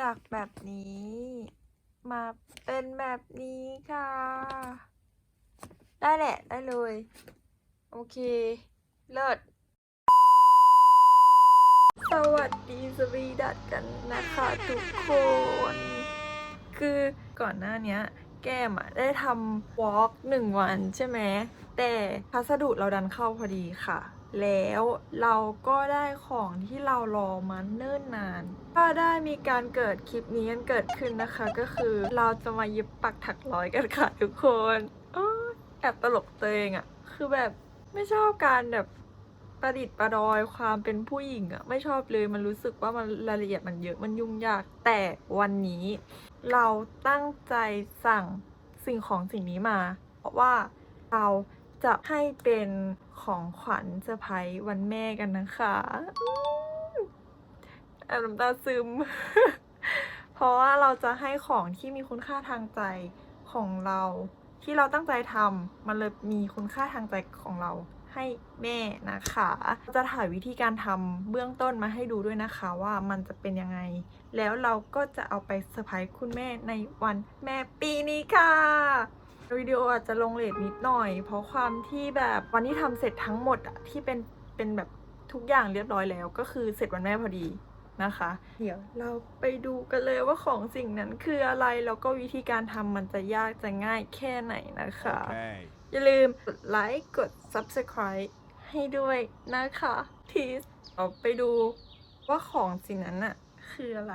จากแบบนี้ มาเป็นแบบนี้ค่ะ ได้แหละ ได้เลย โอเค เลิศ สวัสดีสวีดัตกันนะคะทุกคน คือก่อนหน้านี้แก้มอะได้ทำวอล์กหนึ่งวันใช่ไหม แต่พัสดุเราดันเข้าพอดีค่ะ แล้วเราก็ได้ของที่เรารอมาเนิ่นนาน ก็ได้มีการเกิดคลิปนี้กันเกิดขึ้นนะคะ ก็คือเราจะมาเย็บปักถักร้อยกันค่ะทุกคนอแอบตลกตัวเองอะคือแบบไม่ชอบการแบบประดิษฐ์ประดอยความเป็นผู้หญิงอะไม่ชอบเลยมันรู้สึกว่ามันรายละเอียดมันเยอะมันยุ่งยากแต่วันนี้ เราตั้งใจสั่งสิ่งของสิ่งนี้มา เพราะว่าเรา จะให้เป็นของขวัญเซอร์ไพรส์วันแม่กันนะคะอืมแอบน้ำตาซึม เพราะว่าเราจะให้ของที่มีคุณค่าทางใจของเรา ที่เราตั้งใจทำมันเลยมีคุณค่าทางใจของเราให้แม่นะคะ จะถ่ายวิธีการทำเบื้องต้นมาให้ดูด้วยนะคะว่ามันจะเป็นยังไง แล้วเราก็จะเอาไปเซอร์ไพรส์คุณแม่ในวันแม่ปีนี้ค่ะ วิดีโออาจจะลงเลทนิดหน่อย เพราะความที่แบบวันที่ทำเสร็จทั้งหมดอะที่เป็นเป็นแบบทุกอย่างเรียบร้อยแล้ว ก็คือเสร็จวันแม่พอดีนะคะ เดี๋ยวเราไปดูกันเลยว่าของสิ่งนั้นคืออะไร แล้วก็วิธีการทำมันจะยากจะง่ายแค่ไหนนะคะ Okay. อย่าลืมกดไลค์กด Subscribe ให้ด้วยนะคะทีสเราไปดูว่าของสิ่งนั้นน่ะคืออะไร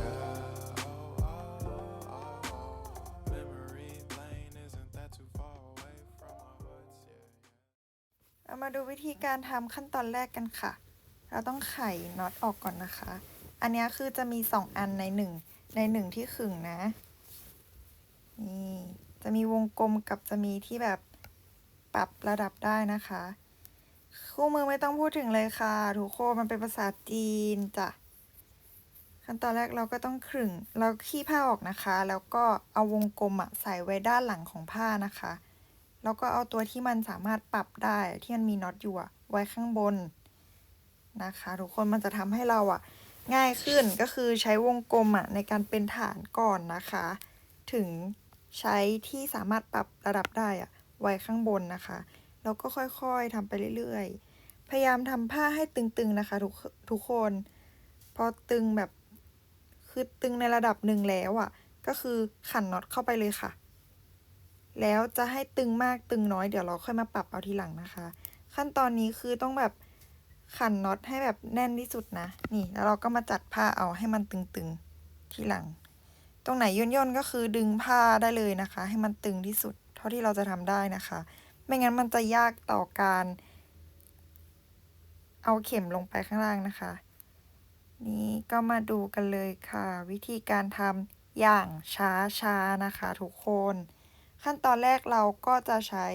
เรามาดูวิธีการทำขั้นตอนแรกกันค่ะ เราต้องไขน็อตออกก่อนนะคะ อันนี้คือจะมีสองอันในหนึ่งในหนึ่งที่ขึงนะ นี่จะมีวงกลมกับจะมีที่แบบปรับระดับได้นะคะ คู่มือไม่ต้องพูดถึงเลยค่ะทุกคนมันเป็นภาษาจีนจ้ะขั้นตอนแรกเราก็ต้องขึงเราขี้ผ้าออกนะคะ แล้วก็เอาวงกลมอะใส่ไว้ด้านหลังของผ้านะคะ แล้วก็เอาตัวที่มันสามารถปรับได้ที่มันมีน็อตอยู่ไว้ข้างบนนะคะทุกคนมันจะทำให้เราอะง่ายขึ้นก็คือใช้วงกลมอะในการเป็นฐานก่อนนะคะ ถึงใช้ที่สามารถปรับระดับได้อะไว้ข้างบนนะคะ แล้วก็ค่อยๆทำไปเรื่อยๆ พยายามทำผ้าให้ตึงๆนะคะทุกทุกคน พอตึงแบบคือตึงในระดับหนึ่งแล้วอะก็คือขันน็อตเข้าไปเลยค่ะ แล้วจะให้ตึงมากตึงน้อยเดี๋ยวเราค่อยมาปรับเอาทีหลังนะคะ ขั้นตอนนี้คือต้องแบบขันน็อตให้แบบแน่นที่สุดนะ นี่แล้วเราก็มาจัดผ้าเอาให้มันตึงๆทีหลัง ตรงไหนย่นๆก็คือดึงผ้าได้เลยนะคะ ให้มันตึงที่สุด เท่าที่เราจะทำได้นะคะ ไม่งั้นมันจะยากต่อการ เอาเข็มลงไปข้างล่างนะคะ นี่ก็มาดูกันเลยค่ะ วิธีการทำอย่างช้าๆนะคะ ทุกคน ขั้นตอนแรกเราก็จะใช้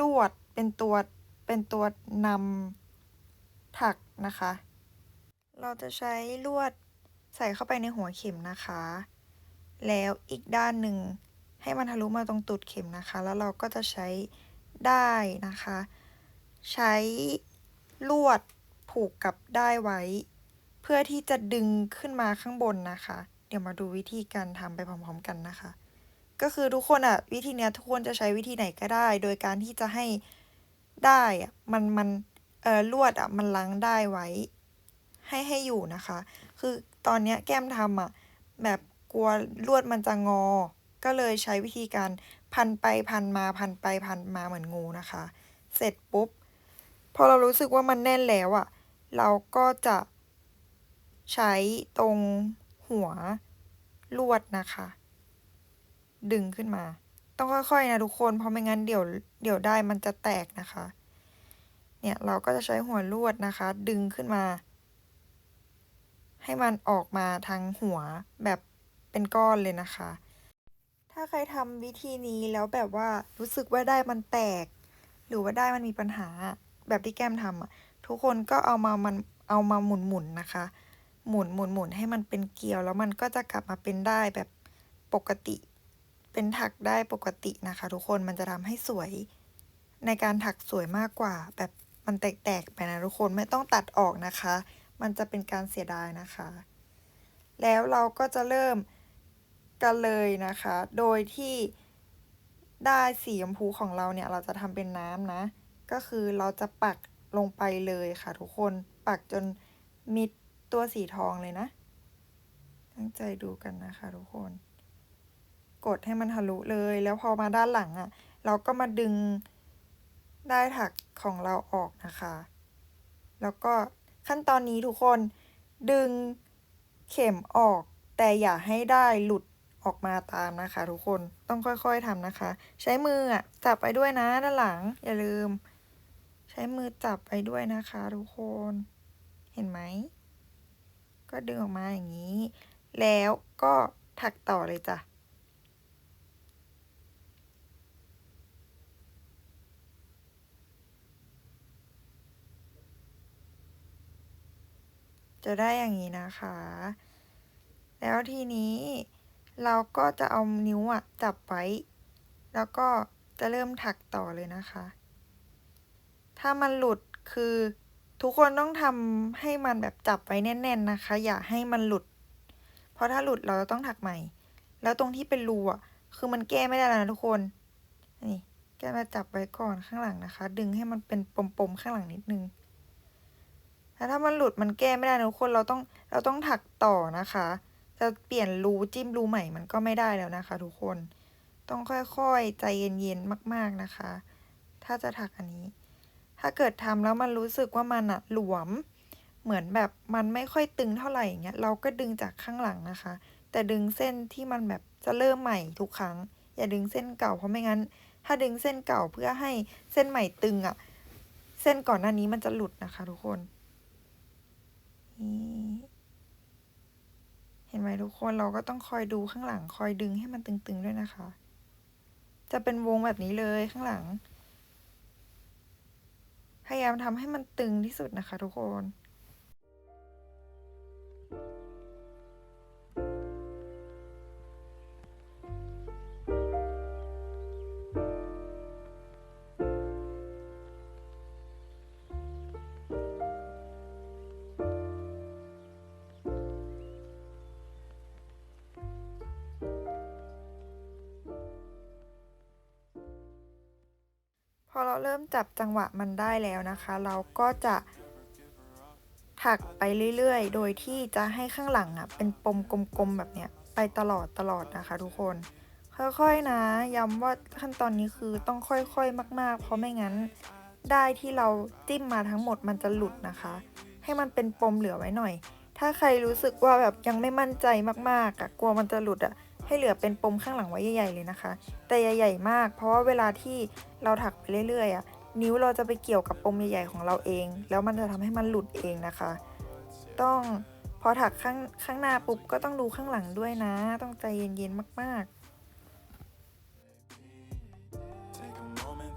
ลวดเป็นตัวเป็นตัวนำถักนะคะ เราจะใช้ลวดใส่เข้าไปในหัวเข็มนะคะ แล้วอีกด้านหนึ่งให้มันทะลุมาตรงตูดเข็มนะคะ แล้วเราก็จะใช้ได้นะคะ ใช้ลวดผูกกับได้ไว้ เพื่อที่จะดึงขึ้นมาข้างบนนะคะ เดี๋ยวมาดูวิธีการทำไปพร้อมๆกันนะคะ ก็คือทุกคนอะวิธีเนี้ยทุกคนจะใช้วิธีไหนก็ได้ โดยการที่จะให้ได้อะมันมันเอ่อลวดอะมันล้างได้ไว้ ให้ให้อยู่นะคะ คือตอนเนี้ยแก้มทำอะแบบกลัวลวดมันจะงอ ก็เลยใช้วิธีการพันไปพันมาพันไปพันมาเหมือนงูนะคะ เสร็จปุ๊บ พอเรารู้สึกว่ามันแน่นแล้วอะเราก็จะใช้ตรงหัวลวดนะคะ ดึงขึ้นมา ต้องค่อยๆนะทุกคน เพราะไม่งั้นเดี๋ยวเดี๋ยวได้มันจะแตกนะคะ เนี่ยเราก็จะใช้หัวลวดนะคะ ดึงขึ้นมา ให้มันออกมาทางหัวแบบเป็นก้อนเลยนะคะ ถ้าใครทำวิธีนี้แล้วแบบว่ารู้สึกว่าได้มันแตก หรือว่าได้มันมีปัญหาแบบที่แก้มทำอะทุกคนก็เอามามันเอามาหมุนหมุนๆนะคะ หมุนหมุนหมุนให้มันเป็นเกลียว แล้วมันก็จะกลับมาเป็นได้แบบปกติ เป็นถักได้ปกตินะคะ ทุกคนมันจะทำให้สวย ในการถักสวยมากกว่า แบบมันแตกๆไปนะทุกคนไม่ต้องตัดออกนะคะ มันจะเป็นการเสียดายนะคะ แล้วเราก็จะเริ่มกันเลยนะคะ โดยที่ได้สีชมพูของเราเนี่ย เราจะทำเป็นน้ำนะ ก็คือเราจะปักลงไปเลยค่ะทุกคนปักจนมิดตัวสีทองเลยนะ ตั้งใจดูกันนะคะทุกคน กดให้มันทะลุเลย แล้วพอมาด้านหลังอะ่ะ เราก็มาดึงได้ถักของเราออกนะคะ แล้วก็ขั้นตอนนี้ทุกคนดึงเข็มออก แต่อย่าให้ได้หลุดออกมาตามนะคะ ทุกคนต้องค่อยๆทำนะคะ ใช้มืออะจับไปด้วยนะด้านหลัง อย่าลืม ใช้มือจับไปด้วยนะคะ ทุกคนเห็นไหม ก็ดึงออกมาอย่างนี้ แล้วก็ถักต่อเลยจ้ะ จะได้อย่างนี้นะคะ แล้วทีนี้เราก็จะเอานิ้วอะจับไว้ แล้วก็จะเริ่มถักต่อเลยนะคะ ถ้ามันหลุดคือทุกคนต้องทำให้มันแบบจับไว้แน่น ๆนะคะ อย่าให้มันหลุด เพราะถ้าหลุดเราจะต้องถักใหม่ แล้วตรงที่เป็นรูอะคือมันแก้ไม่ได้แล้วนะทุกคนนี่แก้มาจับไว้ก่อนข้างหลังนะคะ ดึงให้มันเป็นปมๆข้างหลังนิดนึง แต่ถ้ามันหลุดมันแก้ไม่ได้นะทุกคนเราต้องเราต้องถักต่อนะคะ จะเปลี่ยนรูจิ้มรูใหม่มันก็ไม่ได้แล้วนะคะ ทุกคนต้องค่อยๆ ใจเย็นๆมาก ๆนะคะ ถ้าจะถักอันนี้ ถ้าเกิดทำแล้วมันรู้สึกว่ามันอะหลวม เหมือนแบบมันไม่ค่อยตึงเท่าไหร่อย่างเงี้ยเราก็ดึงจากข้างหลังนะคะ แต่ดึงเส้นที่มันแบบจะเริ่มใหม่ทุกครั้ง อย่าดึงเส้นเก่าเพราะไม่งั้น ถ้าดึงเส้นเก่าเพื่อให้เส้นใหม่ตึงอะเส้นก่อนหน้านี้มันจะหลุดนะคะ ทุกคน นี่ เห็นไหมทุกคนเราก็ต้องคอยดูข้างหลัง คอยดึงให้มันตึงๆด้วยนะคะ จะเป็นวงแบบนี้เลยข้างหลัง พยายามทำให้มันตึงที่สุดนะคะทุกคน เราเริ่มจับจังหวะมันได้แล้วนะคะ เราก็จะถักไปเรื่อยๆ โดยที่จะให้ข้างหลังอะเป็นปมกลมๆแบบเนี้ยไปตลอดตลอดนะคะทุกคน ค่อยๆนะ ย้ำว่าขั้นตอนนี้คือต้องค่อยๆมาก ๆ เพราะไม่งั้นได้ที่เราจิ้มมาทั้งหมดมันจะหลุดนะคะ ให้มันเป็นปมเหลือไว้หน่อย ถ้าใครรู้สึกว่าแบบยังไม่มั่นใจมากๆอะกลัวมันจะหลุดอะ ให้เหลือเป็นปมข้างหลังไว้ใหญ่ๆเลยนะคะ แต่ใหญ่ๆมาก เพราะว่าเวลาที่เราถักไปเรื่อยๆอะนิ้วเราจะไปเกี่ยวกับปมใหญ่ๆของเราเอง แล้วมันจะทำให้มันหลุดเองนะคะ ต้องพอถักข้างข้างหน้าปุ๊บก็ต้องดูข้างหลังด้วยนะ ต้องใจเย็นๆมากๆ Take a moment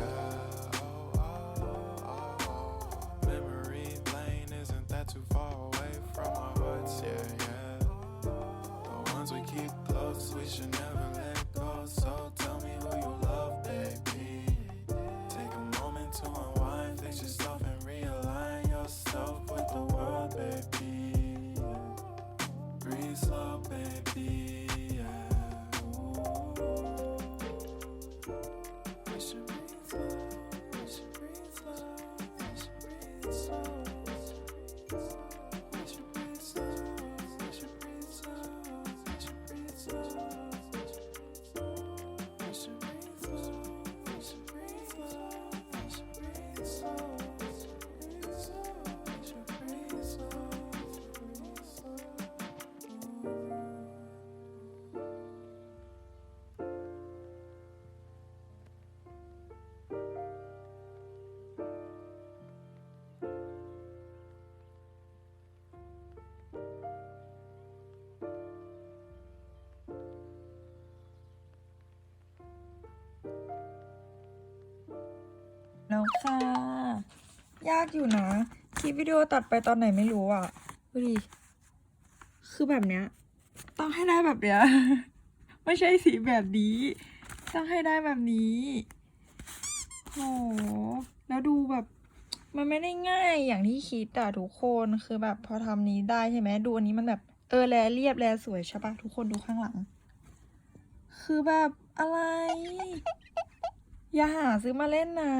vision now แล้วค่ะ ยากอยู่นะคลิปวิดีโอตัดไปตอนไหนไม่รู้อะดูดิคือแบบเนี้ย ต้องให้ได้แบบเนี้ย ไม่ใช่สีแบบนี้ ต้องให้ได้แบบนี้โหแล้วดูแบบ มันไม่ได้ง่ายอย่างที่คิดอะทุกคนคือแบบพอทำนี้ได้ใช่ไหมดูอันนี้มันแบบเออแลเรียบแลสวยใช่ปะทุกคนดูข้างหลัง คือแบบอะไร อย่าหาซื้อมาเล่นนะ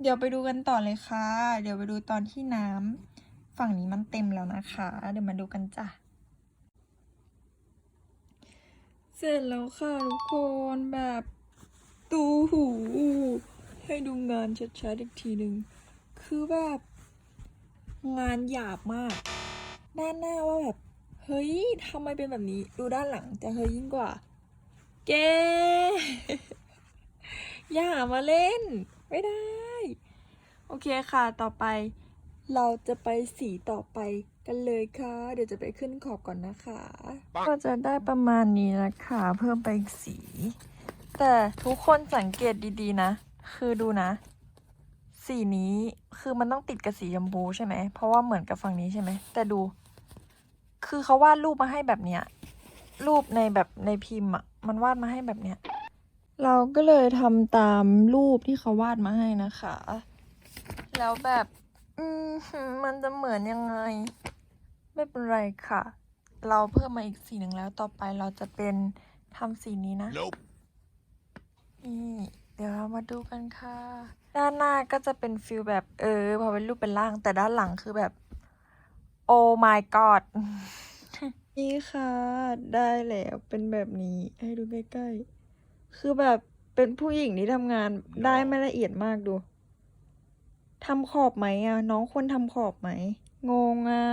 เดี๋ยวไปดูกันต่อเลยค่ะ เดี๋ยวไปดูตอนที่น้ำฝั่งนี้มันเต็มแล้วนะคะ เดี๋ยวมาดูกันจ้ะ เสร็จแล้วค่ะทุกคนแบบตูหู ให้ดูงานชัดๆอีกทีหนึ่ง คือแบบ งานหยาบมาก ด้านหน้าว่าแบบ เฮ้ยทำไมเป็นแบบนี้ ดูด้านหลังจะเฮ้ยยิ่งกว่า เกอย่าหามาเล่น ไม่ได้ โอเคค่ะต่อไป เราจะไปสีต่อไปกันเลยค่ะ เดี๋ยวจะไปขึ้นขอบก่อนนะคะ ก็จะได้ประมาณนี้นะคะ เพิ่มไปอีกสี แต่ทุกคนสังเกตดีๆนะ คือดูนะ สีนี้คือมันต้องติดกับสีชมพูใช่ไหม เพราะว่าเหมือนกับฝั่งนี้ใช่ไหม แต่ดู คือเขาวาดรูปมาให้แบบเนี้ย รูปในแบบในพิมพ์อะมันวาดมาให้แบบเนี้ย เราก็เลยทำตามรูปที่เขาวาดมาให้นะคะ แล้วแบบอืมหืมมันจะเหมือนยังไง ไม่เป็นไรค่ะ เราเพิ่มมาอีกสีหนึ่งแล้วต่อไปเราจะเป็นทำสีนี้นะ Nope. นี่เดี๋ยวเรามาดูกันค่ะ ด้านหน้าก็จะเป็นฟิลแบบเออพอเป็นรูปเป็นร่าง แต่ด้านหลังคือแบบ โอ้ my god นี่ค่ะ ได้แล้วเป็นแบบนี้ให้ดูใกล้ๆ คือแบบเป็นผู้หญิงที่ทำงานได้ไม่ละเอียดมากดูทำขอบไหมอะ น้องควรทำขอบไหม งงอะ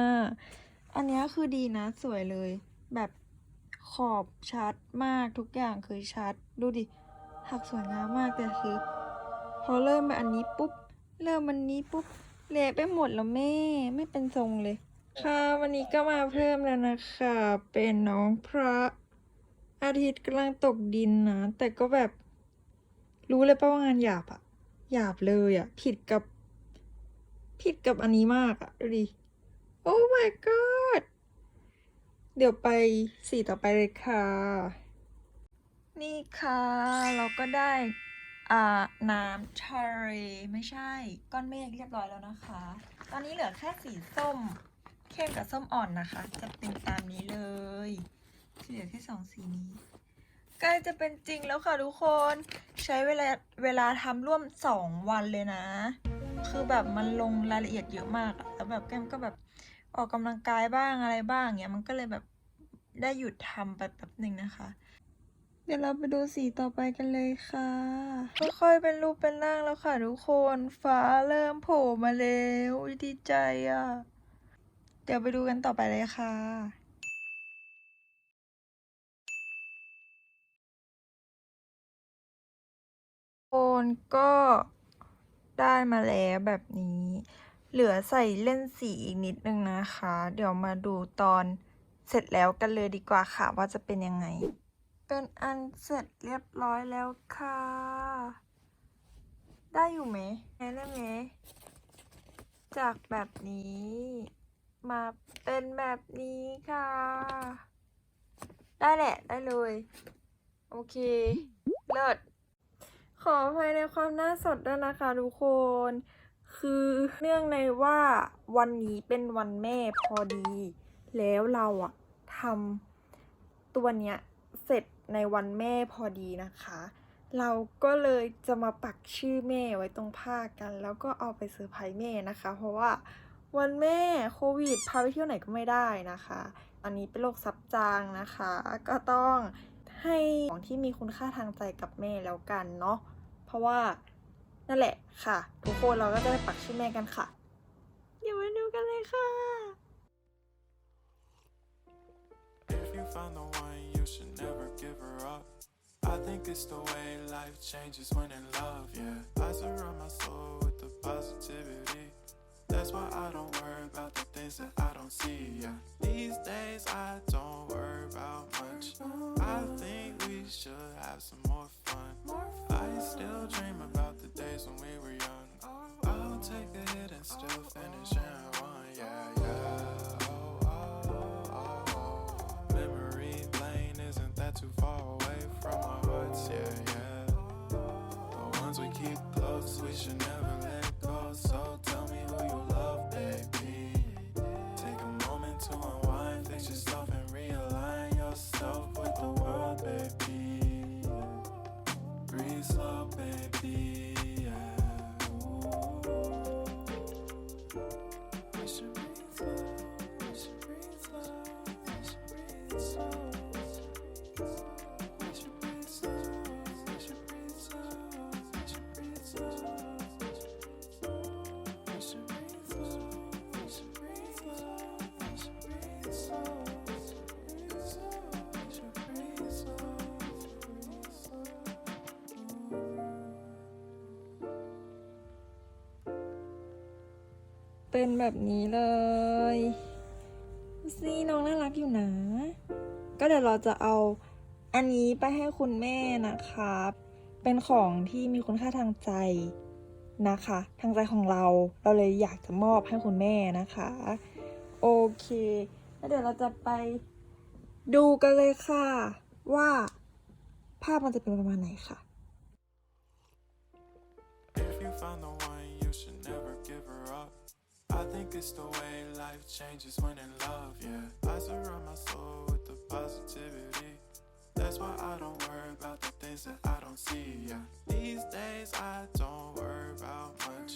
อันเนี้ยคือดีนะ สวยเลย แบบขอบชัดมากทุกอย่างคือชัด ดูดิถักสวยงามมากแต่คือ พอเริ่มมาอันนี้ปุ๊บ เริ่มมันนี้ปุ๊บเละไปหมดแล้วแม่ ไม่เป็นทรงเลย ค่ะ วันนี้ก็มาเพิ่มแล้วนะคะ เป็นน้องพระอาทิตย์กำลังตกดินนะ แต่ก็แบบรู้เลยป่ะว่างานหยาบอะหยาบเลยอะผิดกับ ผิดกับอันนี้มากอะดูดิ โอ้ my god เดี๋ยวไปสีต่อไปเลยค่ะ นี่ค่ะ เราก็ได้อ่าน้ำทะเลไม่ใช่ ก้อนเมฆเรียบร้อยแล้วนะคะ ตอนนี้เหลือแค่สีส้ม เข้มกับส้มอ่อนนะคะ จะเป็นตามนี้เลยเหลือแค่สองสีนี้ใกล้จะเป็นจริงแล้วค่ะทุกคน ใช้เวลาเวลาทำร่วมสองวันเลยนะ คือแบบมันลงรายละเอียดเยอะมากแล้วแบบแก้มก็แบบออกกำลังกายบ้างอะไรบ้างเงี้ยมันก็เลยแบบได้หยุดทำไปแป๊บหนึ่งนะคะ เดี๋ยวเราไปดูสีต่อไปกันเลยค่ะ ค่อยๆเป็นรูปเป็นร่างแล้วค่ะทุกคน ฟ้าเริ่มโผล่มาแล้วดีใจอะ ดี๋ยวไปดูกันต่อไปเลยค่ะโคนก็ได้มาแล้วแบบนี้ เหลือใส่เล่นสีอีกนิดนึงนะคะ เดี๋ยวมาดูตอนเสร็จแล้วกันเลยดีกว่าค่ะว่าจะเป็นยังไง เป็นอันเสร็จเรียบร้อยแล้วค่ะ ได้อยู่ไหมได้ไหมจากแบบนี้ มาเป็นแบบนี้ค่ะ ได้แหละ ได้เลย โอเค เลิศ ขออภัยในความหน้าสดด้วยนะคะทุกคน คือเนื่องในว่าวันนี้เป็นวันแม่พอดี แล้วเราอะทำตัวเนี้ยเสร็จในวันแม่พอดีนะคะ เราก็เลยจะมาปักชื่อแม่ไว้ตรงผ้ากัน แล้วก็เอาไปเซอร์ไพรส์แม่นะคะ เพราะว่า วันแม่โควิดพาไปเที่ยวไหนก็ไม่ได้นะคะ อันนี้เป็นโรคซับจางนะคะ ก็ต้องให้ของที่มีคุณค่าทางใจกับแม่แล้วกันเนาะเพราะว่านั่นแหละค่ะ ทุกคนเราก็จะไปปักชื่อแม่กันค่ะเดี๋ยวมาดูกันเลยค่ะ If you found the one, you should never give her up. I think it's the way life changes when in love, yeah. I surround my soul with the positivity. That's why I don't worry about the things that I don't see, yeah. These days I don't worry about much. I think we should have some more fun. I still dream about the days when we were young. I'll take a hit and still finish in one, yeah, yeah. Oh, oh, oh, oh. Memory lane isn't that too far away from our hearts, yeah, yeah. The ones we keep close, we should never Slow, oh, baby. Yeah. เป็นแบบนี้เลยซีน้องน่ารักอยู่นะ ก็เดี๋ยวเราจะเอาอันนี้ไปให้คุณแม่นะครับ เป็นของที่มีคุณค่าทางใจนะคะ ทางใจของเราเราเลยอยากจะมอบให้คุณแม่นะคะ โอเค แล้วเดี๋ยวเราจะไปดูกันเลยค่ะ ว่าภาพมันจะเป็นประมาณไหนค่ะ If you find the think it's the way life changes when in love, yeah. I surround my soul with the positivity. That's why I don't worry about the things that I don't see, yeah. These days I don't worry about much.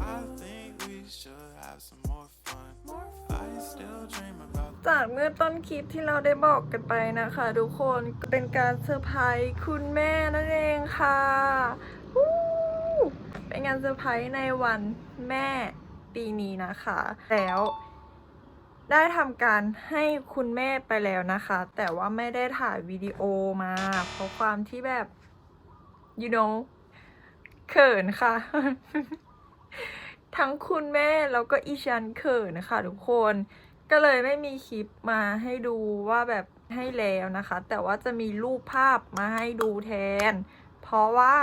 I think we should have some more fun. I still dream about จากเมื่อต้นคลิปที่เราได้บอกกันไปนะคะทุกคนเป็นการเซอร์ไพรส์คุณแม่นั่นเองค่ะ เป็นงานเซอร์ไพรส์ในวันแม่ ปีนี้นะคะ แล้วได้ทำการให้คุณแม่ไปแล้วนะคะ แต่ว่าไม่ได้ถ่ายวิดีโอมา เพราะความที่แบบ you know เขินค่ะ ทั้งคุณแม่แล้วก็อีฉันเขินนะคะทุกคน ก็เลยไม่มีคลิปมาให้ดูว่าแบบให้แล้วนะคะ แต่ว่าจะมีรูปภาพมาให้ดูแทน เพราะว่า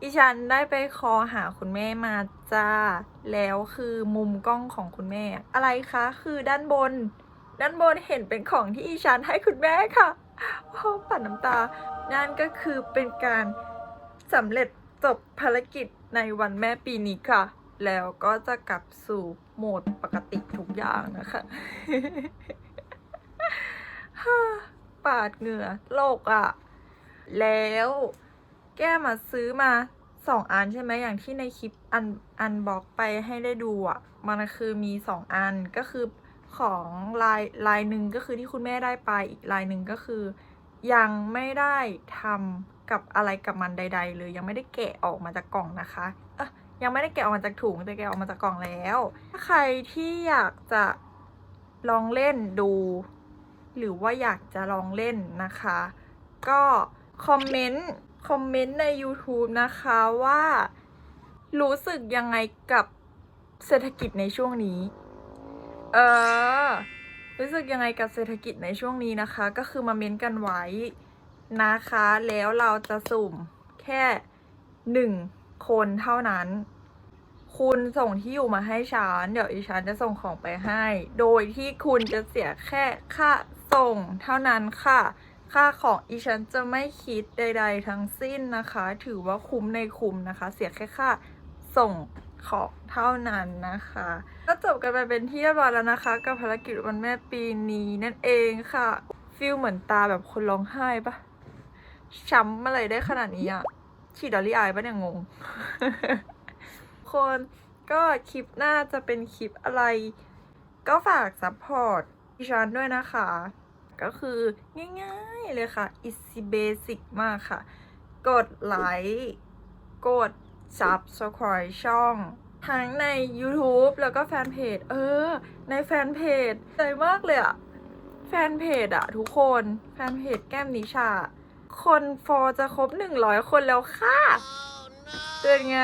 อีฉันได้ไปคอหาคุณแม่มาจ้า แล้วคือมุมกล้องของคุณแม่ อะไรคะ คือด้านบน ด้านบนเห็นเป็นของที่อีฉันให้คุณแม่ค่ะโอ้ปัดน้ำตา นั่นก็คือเป็นการสำเร็จจบภารกิจในวันแม่ปีนี้ค่ะ แล้วก็จะกลับสู่โหมดปกติทุกอย่างนะคะฮ่าปาดเหงื่อโลกอะ่ะ แล้ว แก้มาซื้อมาสองอันใช่ไหมอย่างที่ในคลิปอันอันบอกไปให้ได้ดูอะ่ะ มันคือมีสองอันก็คือของลายลายหนึ่งก็คือที่คุณแม่ได้ไปอีกลายหนึ่งก็คือ ยังไม่ได้ทำกับอะไรกับมันใด ๆ เลยยังไม่ได้แกะออกมาจากกล่องนะคะเอะยังไม่ได้แกะออกมาจากถุงแต่แกะออกมาจากกล่องแล้ว ถ้าใครที่อยากจะลองเล่นดู หรือว่าอยากจะลองเล่นนะคะ ก็คอมเมนต์ คอมเมนต์ใน YouTube นะคะว่ารู้สึกยังไงกับเศรษฐกิจในช่วงนี้ เออ รู้สึกยังไงกับเศรษฐกิจในช่วงนี้นะคะ ก็คือมาเม้นกันไว้นะคะ แล้วเราจะสุ่มแค่หนึ่งคนเท่านั้น คุณส่งที่อยู่มาให้ฉัน เดี๋ยวอีฉันจะส่งของไปให้ โดยที่คุณจะเสียแค่ค่าส่งเท่านั้นค่ะ ค่าของอีฉันจะไม่คิดใด ๆ ทั้งสิ้นนะคะ ถือว่าคุ้มในคุ้มนะคะ เสียแค่ค่าส่งของเท่านั้นนะคะ ก็จบกันไปเป็นที่เรียบร้อยแล้วนะคะ กับภารกิจวันแม่ปีนี้นั่นเองค่ะฟิลเหมือนตาแบบคนร้องไห้ปะช้ำอะไรได้ขนาดนี้อะฉีดดอลลี่อายปะเนี่ยงง คนก็คลิปหน้าจะเป็นคลิปอะไร ก็ฝากซัพพอร์ตดิฉันด้วยนะคะ ก็คือง่ายๆเลยค่ะ easy basic มากค่ะ กดไลค์ กด subscribe ช่อง ทั้งใน YouTube แล้วก็แฟนเพจ เออ ในแฟนเพจใจมากเลยอะแฟนเพจอะทุกคน แฟนเพจแก้มนิชา คนฟอลจะครบ 100 คนแล้วค่ะเป็นไง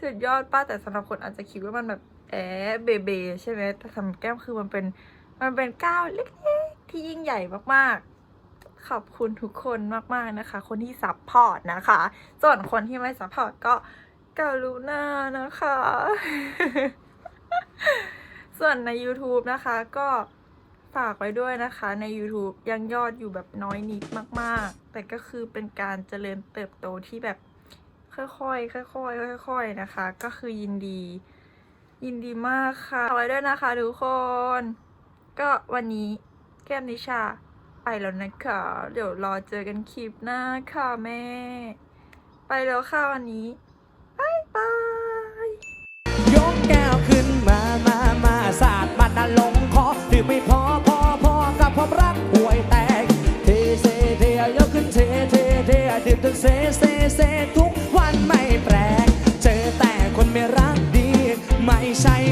สุดยอดป้าแต่สำหรับคนอาจจะคิดว่ามันแบบแอบเบเบใช่ไหมแต่สำหรับแก้มคือมันเป็น มันเป็นก้าวเล็ก ที่ยิ่งใหญ่มากๆ ขอบคุณทุกคนมากๆนะคะ คนที่ซัพพอร์ตนะคะ ส่วนคนที่ไม่ซัพพอร์ตก็กรุณานะคะ ส่วนใน YouTube นะคะก็ฝากไว้ด้วยนะคะใน YouTube ยังยอดอยู่แบบน้อยนิดมาก ๆ แต่ก็คือเป็นการเจริญเติบโตที่แบบค่อยๆ ค่อยๆ ค่อย ๆ นะคะ ก็คือยินดี ยินดีมากค่ะฝาไว้ด้วยนะคะทุกคน ก็วันนี้ ก้มนิชา ไปแล้วนะคะ เดี๋ยวรอเจอกันคลิปหน้าค่ะแม่ ไปแล้วค่ะวันนี้บายบายยกแก้วขึ้นมามามาสาดมันลงคอถือไม่พอพอพอกับควรักห่วยแตก เทเซเทยกขึ้นเทเทเทดื่มจนเซเซเซทุกวันไม่แปลก เจอแต่คนไม่รักดี ไม่ใช่